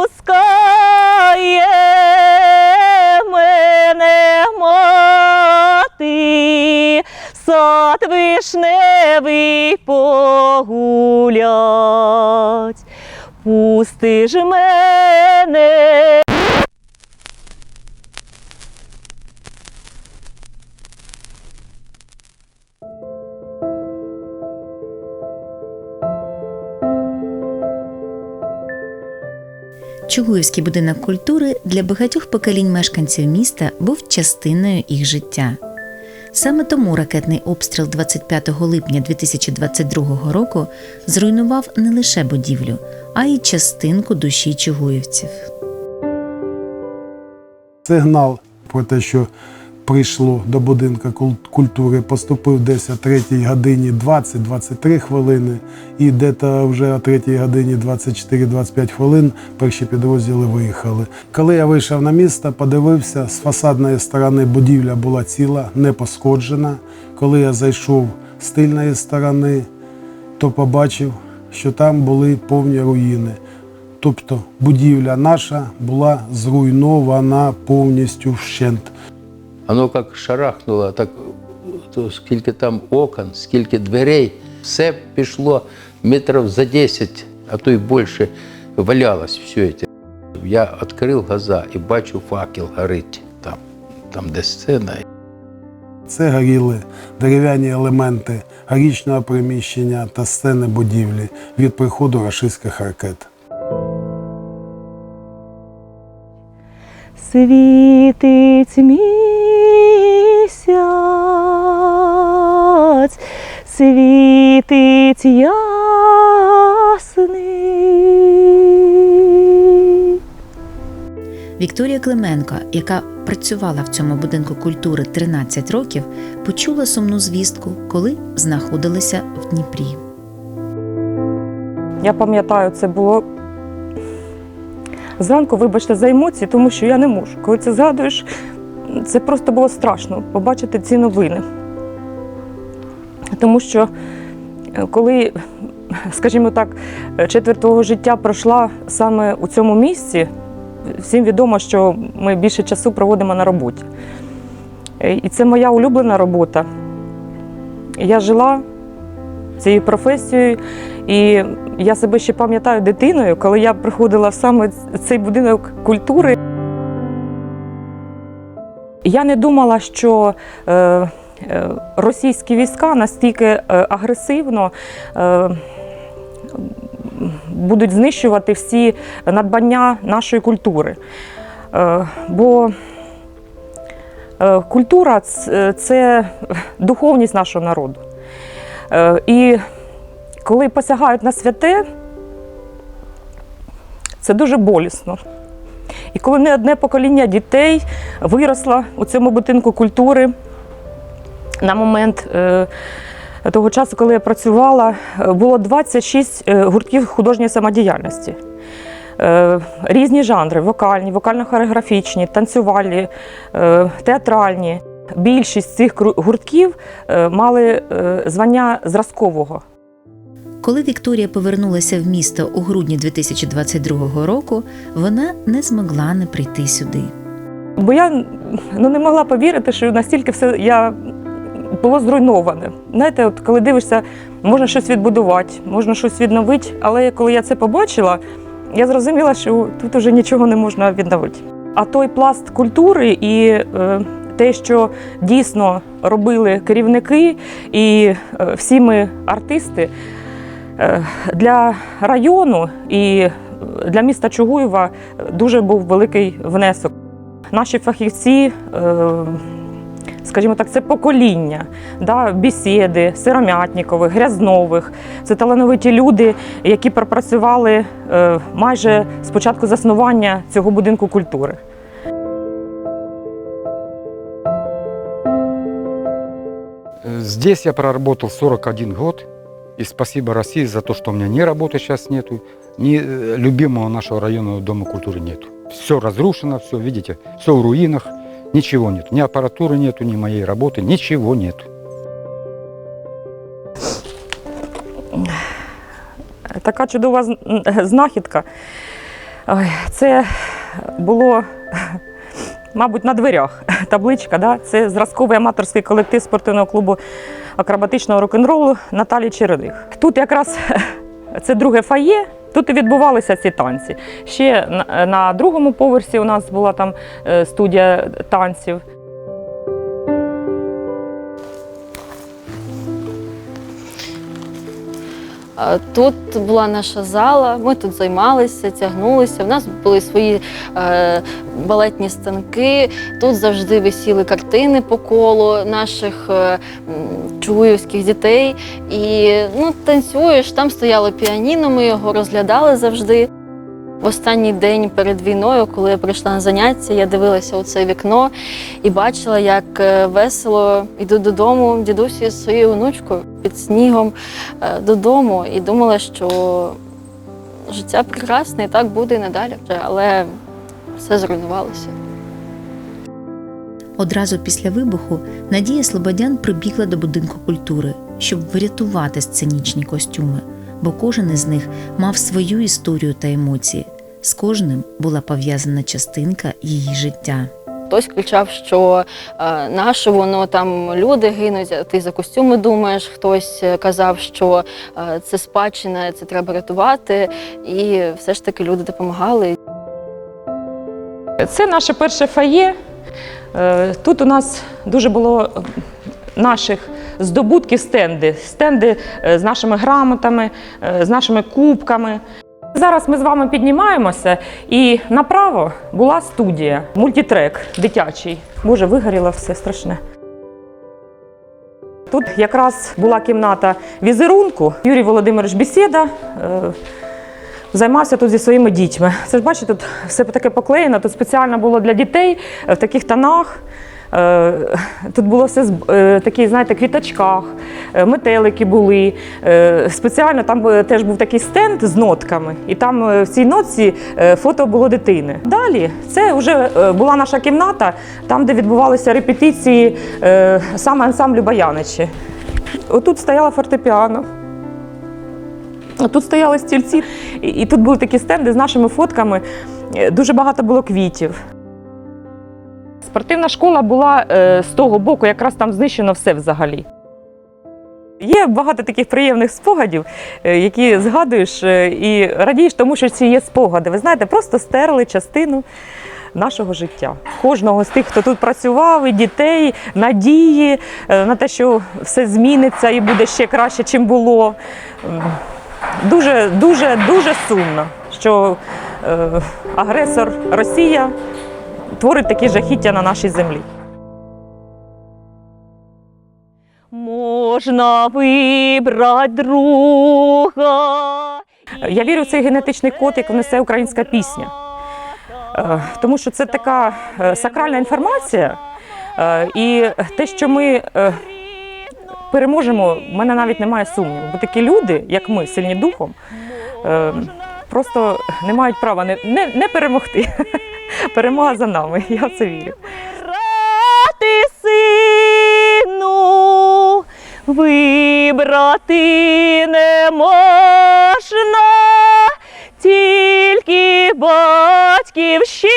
пускає мене мати, сад вишневий погулять. Пусти ж мене. Чугуївський будинок культури для багатьох поколінь мешканців міста був частиною їх життя. Саме тому ракетний обстріл 25 липня 2022 року зруйнував не лише будівлю, а й частинку душі чугуївців. Сигнал про те, що прийшло до будинку культури, поступив десь о 3 годині 20-23 хвилини, і десь вже о 3 годині 24-25 хвилин перші підрозділи виїхали. Коли я вийшов на місто, подивився, з фасадної сторони будівля була ціла, не пошкоджена. Коли я зайшов з тильної сторони, то побачив, що там були повні руїни. Тобто будівля наша була зруйнована повністю вщент. Воно як шарахнуло, так то скільки там окон, скільки дверей, все пішло метрів за 10, а то й більше валялось все це. Я відкрив глаза і бачу факел горить там, там де сцена. Це горіли дерев'яні елементи горічного приміщення та сцени будівлі від приходу рашистських ракет. Світить місяць, світить ясний. Вікторія Клименко, яка працювала в цьому будинку культури 13 років, почула сумну звістку, коли знаходилася в Дніпрі. Я пам'ятаю, це було зранку, вибачте, за емоції, тому що я не можу. Коли це згадуєш, це просто було страшно побачити ці новини. Тому що е, коли, скажімо так, четверть твого життя пройшла саме у цьому місці, всім відомо, що ми більше часу проводимо на роботі. Е, І це моя улюблена робота. Я жила цією професією, і я себе ще пам'ятаю дитиною, коли я приходила в саме цей будинок культури. Я не думала, що е, російські війська настільки е, агресивно е, будуть знищувати всі надбання нашої культури. Е, бо е, культура це духовність нашого народу. Е, І коли посягають на святе, це дуже болісно. І коли не одне покоління дітей виросло у цьому будинку культури, на момент е, того часу, коли я працювала, е, було 26 е, гуртків художньої самодіяльності. Різні жанри: вокальні, вокально-хореографічні, танцювальні, театральні. Більшість цих гуртків мали звання зразкового. Коли Вікторія повернулася в місто у грудні 2022 року, вона не змогла не прийти сюди. Бо я ну, не могла повірити, що настільки все я було зруйноване. Знаєте, от коли дивишся, можна щось відбудувати, можна щось відновити, але коли я це побачила, я зрозуміла, що тут вже нічого не можна відновити. А той пласт культури і е, те, що дійсно робили керівники і е, всі ми артисти е, для району і для міста Чугуєва дуже був великий внесок. Наші фахівці, е, скажімо так, це покоління, да, бесіди, сиромятнікових, грязнових. Це талановиті люди, які пропрацювали е, майже з початку заснування цього будинку культури. Э, Здесь я проработал 41 год. И спасибо России за то, что у меня ни работы сейчас нету, ни э, любимого нашего районного дома культуры нету. Все разрушено, все, видите, все в руинах, ничего нет. Ни аппаратуры нету, ни моей работы, ничего нету. Така чудова знахідка. Ой, це було, мабуть, на дверях табличка. Да? Це зразковий аматорський колектив спортивного клубу акробатичного рок-н-ролу Наталі Чередих. Тут якраз це друге фає. Тут і відбувалися ці танці. Ще на, другому поверсі у нас була там е, студія танців. Тут була наша зала, ми тут займалися, тягнулися. У нас були свої е, балетні станки. Тут завжди висіли картини по колу наших е, м, чуївських дітей. І ну, танцюєш, там стояло піаніно, ми його розглядали завжди. В останній день перед війною, коли я прийшла на заняття, я дивилася у це вікно і бачила, як е, весело йдуть додому дідусі з своєю онучкою під снігом е, додому і думала, що життя прекрасне і так буде і надалі. Але все зруйнувалося. Одразу після вибуху Надія Слободян прибігла до будинку культури, щоб врятувати сценічні костюми, бо кожен із них мав свою історію та емоції. З кожним була пов'язана частинка її життя. Хтось кричав, що е, наше воно там люди гинуть, а ти за костюми думаєш. Хтось е, казав, що е, це спадщина, це треба рятувати. І все ж таки люди допомагали. Це наше перше фає. Е, Тут у нас дуже було е, наших здобутків стенди. Стенди е, з нашими грамотами, з нашими кубками. Зараз ми з вами піднімаємося, і направо була студія, мультитрек дитячий. Боже, вигоріло все страшне. Тут якраз була кімната візерунку. Юрій Володимирович Бесіда займався тут зі своїми дітьми. Це ж бачите, тут все таке поклеєно, тут спеціально було для дітей е, в таких тонах. Е, Тут було все е, такі, знаєте, квіточках, метелики були. Спеціально там теж був такий стенд з нотками, і там в цій нотці фото було дитини. Далі це вже була наша кімната, там, де відбувалися репетиції саме ансамблю Баяничі. Отут стояла фортепіано. А Тут стояли стільці, і, тут були такі стенди з нашими фотками. Е, Дуже багато було квітів. Спортивна школа була е, з того боку, якраз там знищено все взагалі. Є багато таких приємних спогадів, е, які згадуєш і радієш тому, що ці є спогади. Ви знаєте, просто стерли частину нашого життя. Кожного з тих, хто тут працював, і дітей, надії на те, що все зміниться і буде ще краще, чим було. Дуже, дуже, дуже сумно, що е, агресор Росія творить такі жахіття на нашій землі. Можна вибрати друга. Я вірю в цей генетичний код, як несе українська пісня. Е, Тому що це така е, сакральна інформація, е, і те, що ми е, переможемо, в мене навіть немає сумніву. Бо такі люди, як ми, сильні духом, е, просто не мають права не, не, не перемогти. Перемога за нами, я в це вірю. Брати сину, вибрати не можна, тільки батьківщину